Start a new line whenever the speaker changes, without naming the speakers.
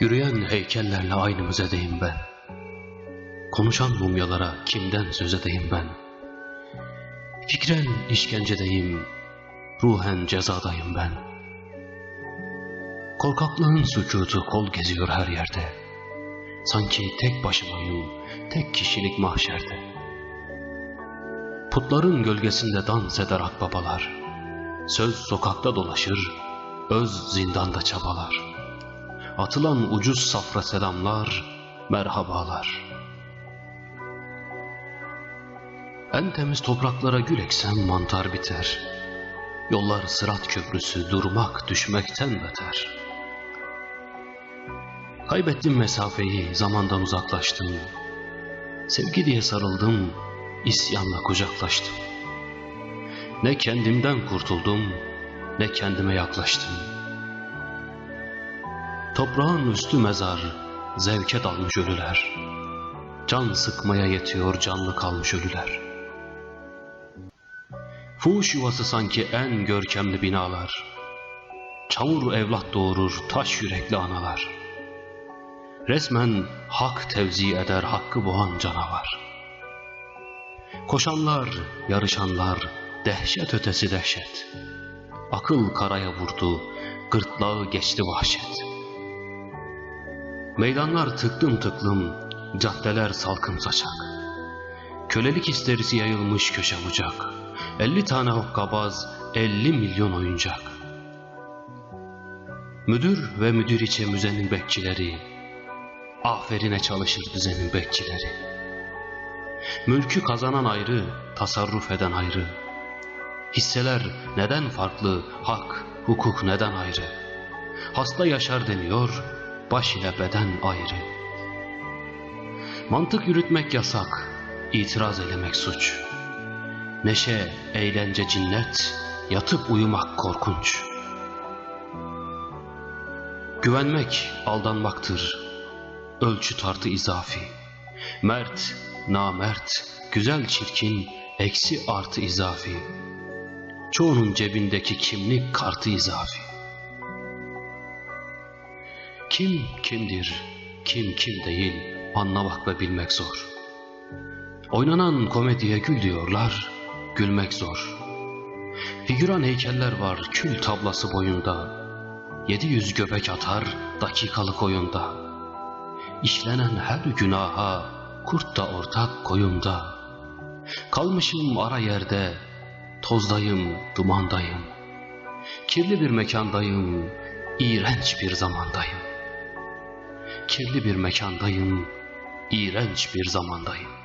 Yürüyen heykellerle aynı müzedeyim ben. Konuşan mumyalara kimden söz edeyim ben? Fikren işkencedeyim, ruhen cezadayım ben. Korkaklığın sükutu kol geziyor her yerde. Sanki tek başımayım, tek kişilik mahşerde. Putların gölgesinde dans eder akbabalar. Söz sokakta dolaşır, öz zindanda çabalar. Atılan ucuz safra selamlar, merhabalar. En temiz topraklara gül eksem mantar biter. Yollar sırat köprüsü durmak düşmekten beter. Kaybettim mesafeyi, zamandan uzaklaştım. Sevgi diye sarıldım, isyanla kucaklaştım. Ne kendimden kurtuldum, ne kendime yaklaştım. Toprağın üstü mezar, zevke dalmış ölüler. Can sıkmaya yetiyor canlı kalmış ölüler. Fuhuş yuvası sanki en görkemli binalar. Çamur evlat doğurur taş yürekli analar. Resmen hak tevzi eder hakkı boğan canavar. Koşanlar, yarışanlar, dehşet ötesi dehşet. Akıl karaya vurdu, gırtlağı geçti vahşet. Meydanlar tıklım tıklım, caddeler salkım saçak. Kölelik isterisi yayılmış köşe bucak. Elli tane hokkabaz, elli milyon oyuncak. Müdür ve müdür içe müzenin bekçileri, aferine çalışır düzenin bekçileri. Mülkü kazanan ayrı, tasarruf eden ayrı. Hisseler neden farklı, hak, hukuk neden ayrı? Hasta yaşar deniyor, baş ile beden ayrı. Mantık yürütmek yasak, itiraz elemek suç. Neşe, eğlence cinnet, yatıp uyumak korkunç. Güvenmek aldanmaktır, ölçü tartı izafi. Mert, namert, güzel çirkin, eksi artı izafi. Çoğunun cebindeki kimlik kartı izafi. Kim kimdir, kim kim değil anlamak ve bilmek zor. Oynanan komediye gül diyorlar, gülmek zor. Figüran heykeller var kül tablası boyunda. Yedi yüz göbek atar dakikalık oyunda. İşlenen her günaha kurt da ortak koyunda. Kalmışım ara yerde, tozdayım, dumandayım. Kirli bir mekandayım, iğrenç bir zamandayım. Kirli bir mekandayım, iğrenç bir zamandayım.